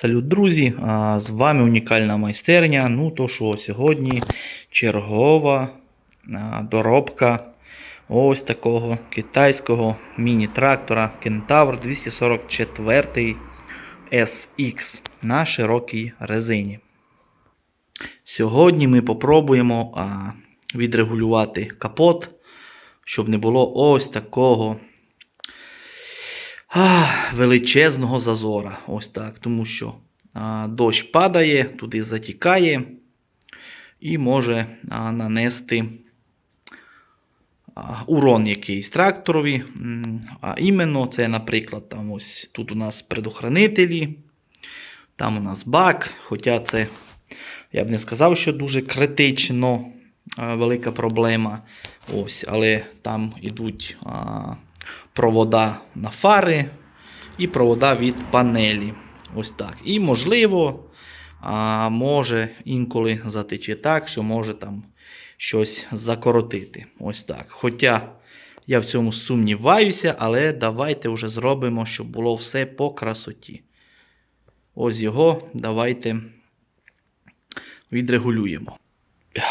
Салют, друзі! З вами унікальна майстерня. Ну то що, сьогодні чергова доробка ось такого китайського міні-трактора Кентавр 244 SX на широкій резині. Сьогодні ми попробуємо відрегулювати капот, щоб не було ось такого а, величезного зазора. Ось так. Тому що а, дощ падає, туди затікає і може а, нанести а, урон якийсь тракторові. А іменно це, наприклад, там ось тут у нас предохранителі, там у нас бак, хоча це я б не сказав, що дуже критично велика проблема. Ось, але там ідуть а, провода на фари і провода від панелі. Ось так. І можливо, а, може інколи затече так, що може там щось закоротити. Ось так. Хоча я в цьому сумніваюся, але давайте вже зробимо, щоб було все по красоті. Ось його давайте відрегулюємо.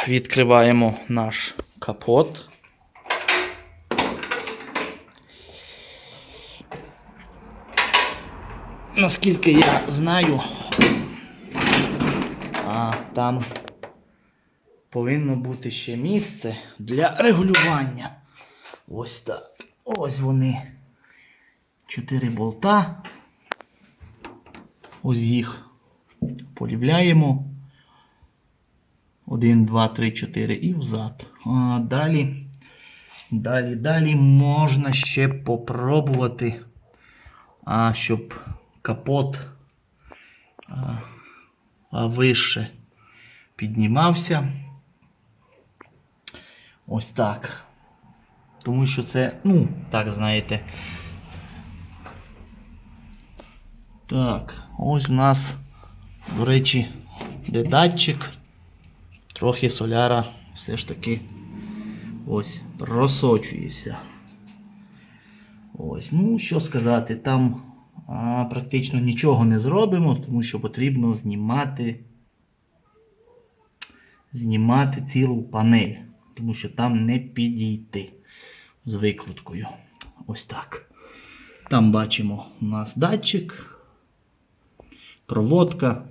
Відкриваємо наш капот. Наскільки я знаю, а там повинно бути ще місце для регулювання. Ось так. Ось вони. Чотири болта. Ось їх полівляємо. Один, два, три, чотири і взад. А далі. Далі, далі можна ще попробувати, а, щоб капот вище піднімався. Ось так. Тому що це, ну, так, знаєте. Так, ось у нас, до речі, де датчик. Трохи соляра все ж таки ось просочується. Ось, ну що сказати, там практично нічого не зробимо, тому що потрібно знімати знімати цілу панель, тому що там не підійти з викруткою. Ось так. Там бачимо у нас датчик, проводка.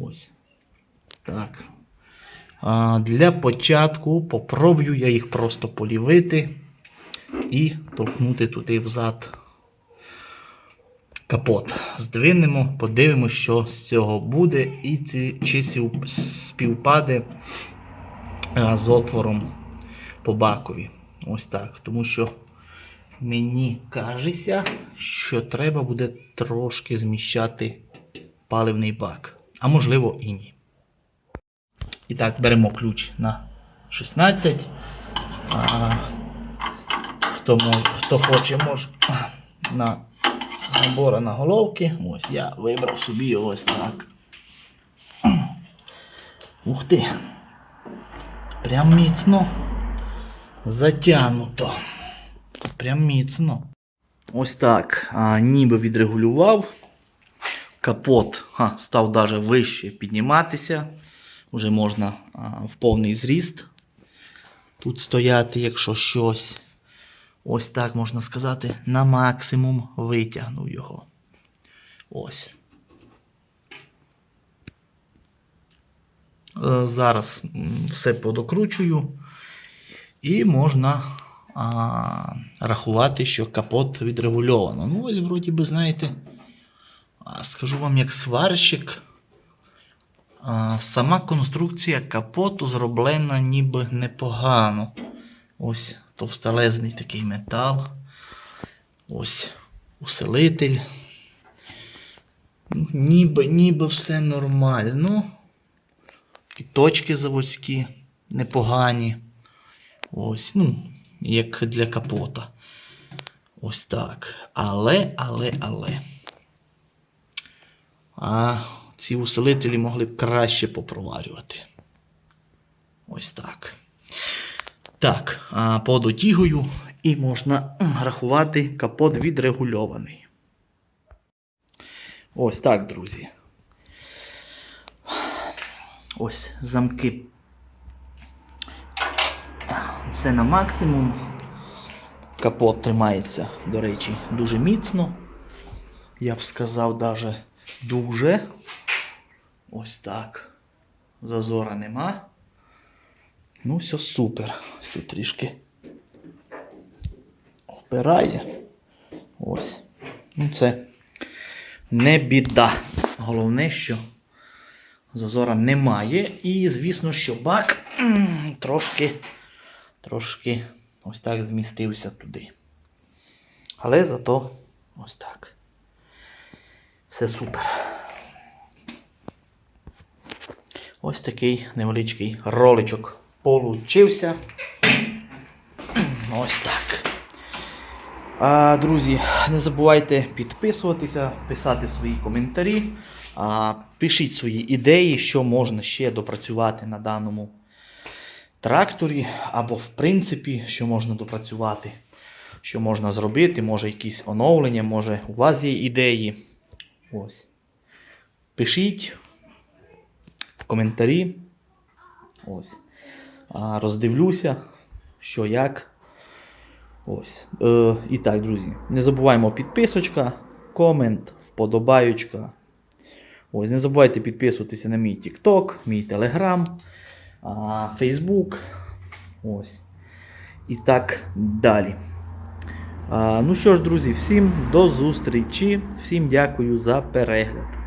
Ось. Так. А Для початку попробую я їх просто полівити і торкнути туди взад капот. Здвинемо, подивимося, що з цього буде, і ці, чи співпаде з отвором по бакові. Ось так. Тому що мені кажеться, що треба буде трошки зміщати паливний бак. А можливо і ні. І так, беремо ключ на 16. А, хто, може, хто хоче, може на набора на головки. Ось я вибрав собі ось так. Ух ти. Прям міцно затягнуто. Прям міцно. Ось так. А, ніби відрегулював. Капот ха, став даже вище підніматися. Уже можна а, в повний зріст тут стояти, якщо щось. Ось так можна сказати, на максимум витягнув його. Ось. Е, Зараз все подокручую. І можна а, рахувати, що капот відрегульовано. Ну, ось, вроді би, знаєте, скажу вам як сварщик. Сама конструкція капоту зроблена ніби непогано. Ось товстелезний такий метал. Ось усилитель. Ну, Ніби, ніби все нормально. І точки заводські непогані. Ось, ну, як для капота. Ось так. Але, але, але. А ці усилителі могли б краще попроварювати. Ось так. Так, а, подотягую і можна рахувати капот відрегульований. Ось так, друзі. Ось замки. Все на максимум. Капот тримається, до речі, дуже міцно. Я б сказав, даже дуже. Ось так. Зазора нема. Ну, все супер. Ось тут трішки опирає. Ось. Ну, це не біда. Головне, що зазора немає. І, звісно, що бак трошки, трошки ось так змістився туди. Але зато ось так. Все супер. Ось такий невеличкий роличок получився. Ось так. А, друзі, не забувайте підписуватися, писати свої коментарі. А, пишіть свої ідеї, що можна ще допрацювати на даному тракторі, або в принципі, що можна допрацювати, що можна зробити, може якісь оновлення, може у вас є ідеї. Ось. Пишіть в коментарі. Ось. Роздивлюся, що як. Ось. Е, і так, друзі, не забуваємо підписочка, комент, вподобаючка. Ось, не забувайте підписуватися на мій TikTok, мій Telegram, Facebook. Ось. І так далі. А, ну що ж, друзі, всім до зустрічі. Всім дякую за перегляд.